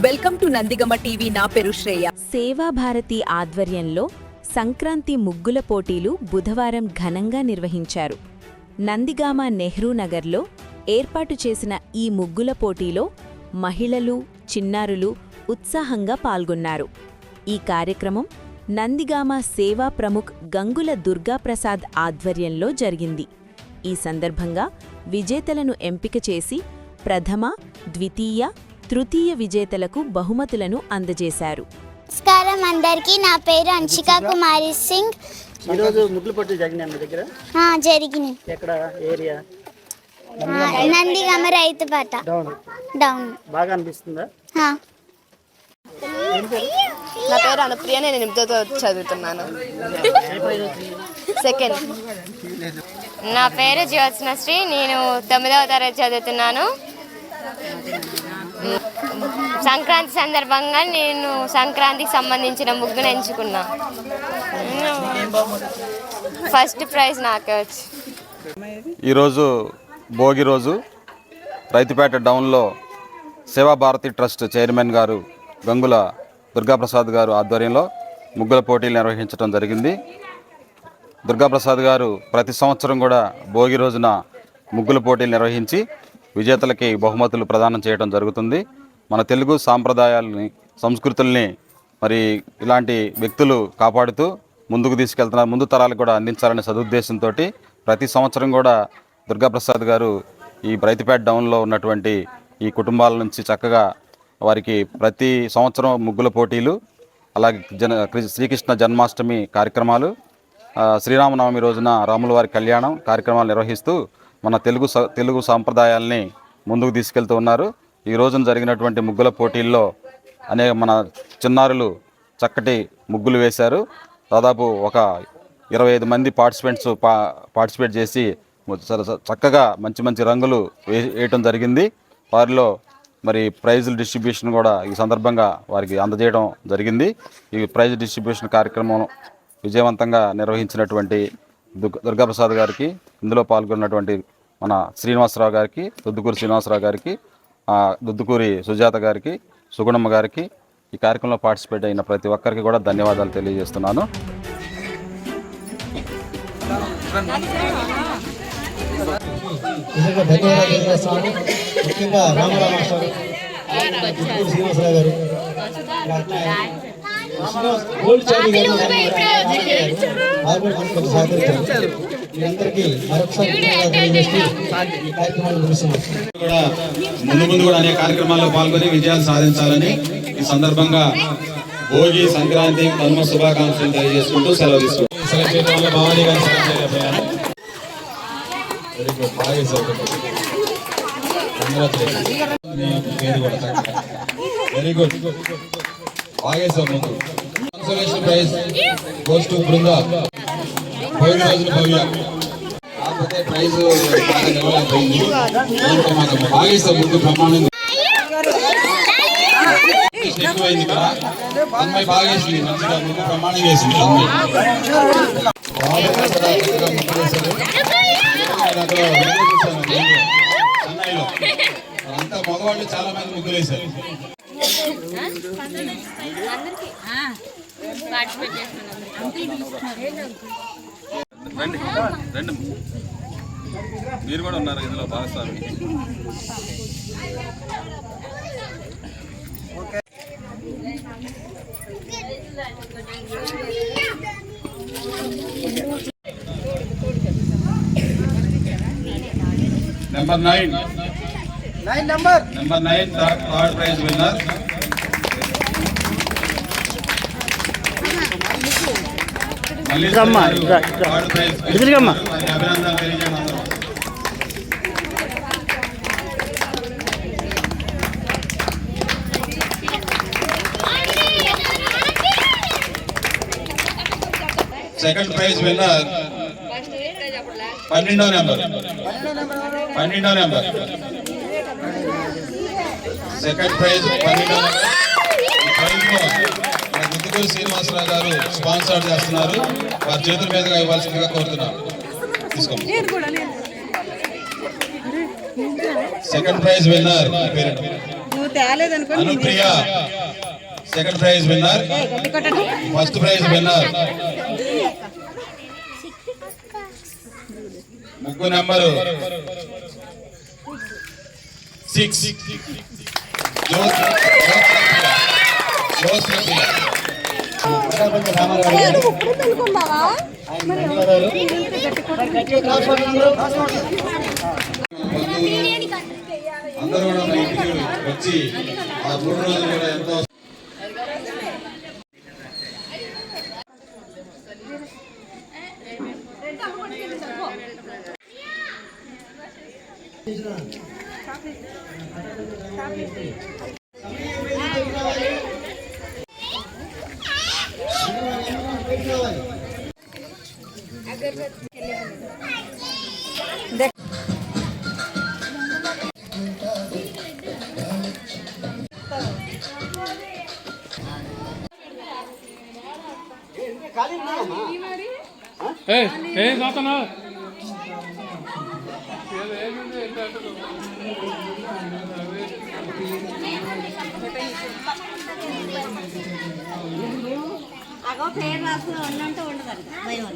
Welcome to Nandigama TV. నా పేరు శ్రేయ. సేవాభారతి ఆధ్వర్యంలో సంక్రాంతి ముగ్గుల పోటీలు బుధవారం ఘనంగా నిర్వహించారు. నందిగామ నెహ్రూ నగర్లో ఏర్పాటు చేసిన ఈ ముగ్గుల పోటీలో మహిళలు చిన్నారులు ఉత్సాహంగా పాల్గొన్నారు. ఈ కార్యక్రమం నందిగామ సేవా ప్రముఖ్ గంగుల దుర్గాప్రసాద్ ఆధ్వర్యంలో జరిగింది. ఈ సందర్భంగా విజేతలను ఎంపిక చేసి ప్రథమ ద్వితీయ తృతీయ విజేతలకు బహుమతులను అందజేశారు. నమస్కారం. అందరికీ నా పేరు అంశికా కుమారి సింగ్. ఈరోజు ముగ్గులు పట్టు జరిగినాయి మీ దగ్గర? ఆ, జరిగినాయి. ఎక్కడ? ఏరియా? నందిగామ రైతు పాట డౌన్. డౌన్. బాగా అనిపిస్తుందా. నా పేరు అనుప్రియ నేను ఎనిమిదో చదువుతున్నాను. సెకండ్ నా పేరు జ్యోత్స్న శ్రీ నేను తొమ్మిదవ తరగతి చదువుతున్నాను. సంక్రాంతి సందర్భంగా నేను సంక్రాంతికి సంబంధించిన ముగ్గును ఎంచుకున్నా. ఫస్ట్ ప్రైజ్ నాకే వచ్చి. ఈరోజు భోగి రోజు రైతుపేట డౌన్లో సేవాభారతి ట్రస్ట్ చైర్మన్ గారు గంగుల దుర్గాప్రసాద్ గారు ఆధ్వర్యంలో ముగ్గుల పోటీలు నిర్వహించడం జరిగింది. దుర్గాప్రసాద్ గారు ప్రతి సంవత్సరం కూడా భోగి రోజున ముగ్గుల పోటీలు నిర్వహించి విజేతలకి బహుమతులు ప్రదానం చేయడం జరుగుతుంది. మన తెలుగు సాంప్రదాయాలని సంస్కృతుల్ని మరి ఇలాంటి వ్యక్తులు కాపాడుతూ ముందుకు తీసుకెళ్తున్నారు ముందు తరాలకు కూడా అందించాలనే సదుద్దేశంతో ప్రతి సంవత్సరం కూడా దుర్గాప్రసాద్ గారు ఈ బ్రైతిపేట డౌన్లో ఉన్నటువంటి ఈ కుటుంబాల నుంచి చక్కగా వారికి ప్రతి సంవత్సరం ముగ్గుల పోటీలు అలాగే జన శ్రీకృష్ణ జన్మాష్టమి కార్యక్రమాలు శ్రీరామనవమి రోజున రాముల వారి కళ్యాణం కార్యక్రమాలు నిర్వహిస్తూ మన తెలుగు స- తెలుగు సాంప్రదాయాల్ని ముందుకు తీసుకెళ్తూ ఉన్నారు. ఈ రోజున జరిగినటువంటి ముగ్గుల పోటీల్లో అనేక మన చిన్నారులు చక్కటి ముగ్గులు వేశారు. దాదాపు ఒక ఇరవై ఐదు మంది పార్టిసిపెంట్స్ పా పార్టిసిపేట్ చేసి చ- చక్కగా మంచి మంచి రంగులు వే వేయటం జరిగింది. వారిలో మరి ప్రైజుల డిస్ట్రిబ్యూషన్ కూడా ఈ సందర్భంగా వారికి అందజేయడం జరిగింది. ఈ ప్రైజ్ డిస్ట్రిబ్యూషన్ కార్యక్రమం విజయవంతంగా నిర్వహించినటువంటి దుర్గాప్రసాద్ గారికి ఇందులో పాల్గొన్నటువంటి మన శ్రీనివాసరావు గారికి దుద్దుకూరు శ్రీనివాసరావు గారికి దుద్దుకూరి సుజాత గారికి సుగుణమ్మ గారికి ఈ కార్యక్రమంలో పార్టిసిపేట్ అయిన ప్రతి ఒక్కరికి కూడా ధన్యవాదాలు తెలియజేస్తున్నాను. ముఖ్యంగా గారు గోల్డ్ గారు సహకరించారు. మీరందరికీ మరొకసారి ధన్యవాదాలు తెలియజేస్తూ ఈ కార్యక్రమాన్ని ముగిస్తున్నాం. కూడా ముందు ముందు కూడా అనేక కార్యక్రమాల్లో పాల్గొని విజయాలు సాధించాలని ఈ సందర్భంగా భోగి సంక్రాంతి కనుమ శుభాకాంక్షలు తెలియజేసుకుంటూ సెలవు తీసుకుంటాం భవానీ వెరీ గుడ్. ముందు. Prize goes to Brinda Bhogi రోజున భవ్య కాకపోతే ప్రైజ్ ఇంకా మనకు బాగా ఇస్తాం ముందు ఎక్కువైంది కదా అమ్మాయి బాగా మంచిగా అంతా మగవాళ్ళు చాలా మంది ముగ్గులు వేశారు రండి. రండి. మీరు కూడా ఉన్నారు ఇందులో భాగస్వామి. Number nine nine number number nine third prize winner second prize winner పన్నెండో నెంబర్. పన్నెండో నెంబర్. సెకండ్ ప్రైజ్ పన్నెండో నెంబర్. ఈ ప్రైజ్లో మన ముద్దుకూరు శ్రీనివాసరావు గారు స్పాన్సర్ చేస్తున్నారు వారి చేతుల మీదుగా ఇవ్వాల్సిందిగా కోరుతున్నాం తీసుకోండి సెకండ్ ప్రైజ్ విన్నర్ పేరు Anupriya second prize winner first prize winner ముగ్గు నెంబరు సిక్స్ జ్యోత్స్నప్రియ ప్రజాపతి రామారావు గారు. ఆయన ధన్యవాదాలు అందరూ కూడా మన ఇంటికి వచ్చి ఆ మూడు రోజులు కూడా ఎంతో అగో పేరు రాసుకుని ఉన్నంటే ఉండదు భయం